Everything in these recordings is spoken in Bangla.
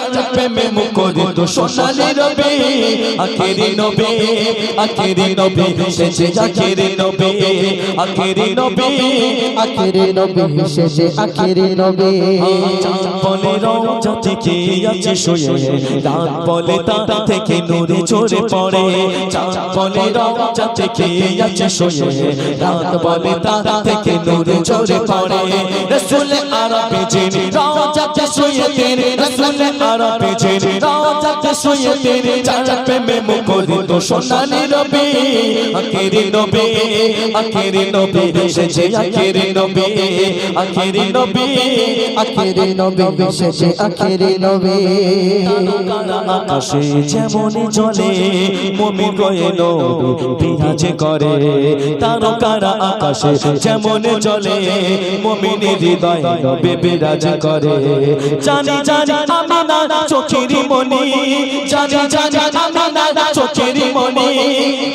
চার প্রেমে মুখরিত সোনালি রবি, আখেরি নবী আখেরি আখেরি আখেরি আখিরি আখিরি চাঁদ বলে রওজা থেকে আছে শুয়ে বলে থেকে পড়ে। চাঁদ বলে আছে শুয়ে, রাত বলে তা থেকে নূরে ঝরে পড়ে। রসুল আরবি রওজাতে শুয়ে তিনি রসুল আকাশে যেমন জলে মমি গয়ে বিরাজে করে তারকারা আকাশে যেমন জলে মমিনি হৃদয় নবে বিরাজ করে। জানি জানি আমি না চোখেরই মনি জানি জানি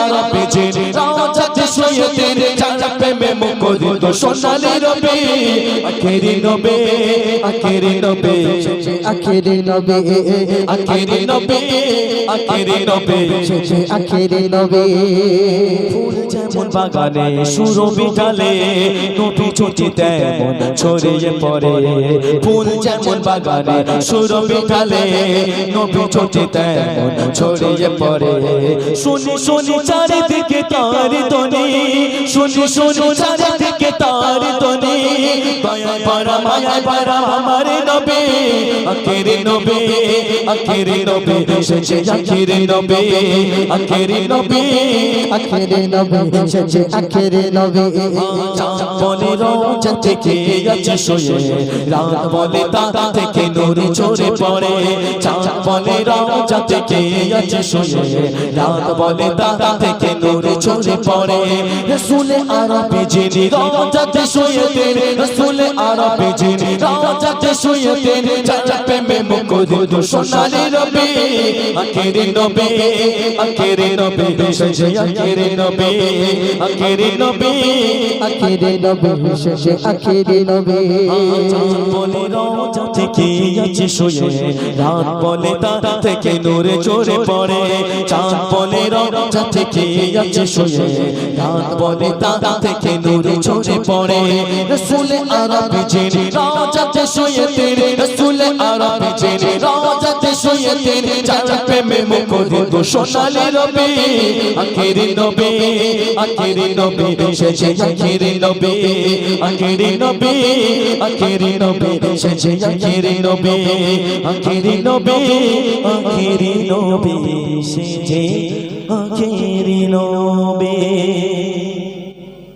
আরবি যিনি রওজাতে শুয়ে তিনি চাঁদ প্রেমে মুখরিত। সোনালি রবি, আখেরি নবী আখেরি নবী আখিরি নবী আখেরি নবী আখেরি নবী আখিরি নবী যেমন বাগানে, সুরভি ডালে নবী চটি তেমন ছড়িয়ে পড়ে। ফুল যেমন বাগানে, সুরভি ডালে নবী চটি তেমন ছড়িয়ে পড়ে। শুনি শুনি চারিদিকে তার ধ্বনি, শুনি শুনি চারিদিকে তার ধ্বনি। দয়া পারা মায়া পারা আমার নবী, আখেরি নবী আখেরি নবী শেষে আখেরি নবী আখেরি নবী, আখিরি নবী শেষে আখিরি নবী। বলে রওজা থেকে আছে শুয়ে রাত বলে তা থেকে নূরে ঝরে পড়ে। চাঁদ বলে রওজা থেকে আছে শুয়ে রাত বলে তা থেকে নূরে ঝরে পড়ে। রসুল আরবি যিনি রওজাতে শুয়ে তেন রসুল আরবি যিনি রওজাতে শুয়ে তেন চাঁদ প্রেমে মুখরিত সোনালি রবি আখেরি নবী আখেরি নবী শেষে আখেরি নবী আখেরি নবী আখিরি নবী শেষে আখিরি নবী। বলে রওজা থেকে আছে শুয়ে রাত বলে তা থেকে নূরে ঝরে পড়ে চাঁদ বলে রওজা থেকে আছে শুয়ে রাত বলে তা থেকে নূরে ঝরে পড়ে। রসুল আরবি যিনি রওজাতে শুয়ে তেরে রসুল আরবি যিনি রওজাতে তেরে চাঁদ প্রেমে মুখরিত সোনালি রবি। আখেরি নবী আখেরি নবী শেষে আখেরি নবী। আখেরি নবী আখেরি নবী শেষে আখেরি নবী। আখেরি নবী আখেরি নবী শেষে আখেরি নবী।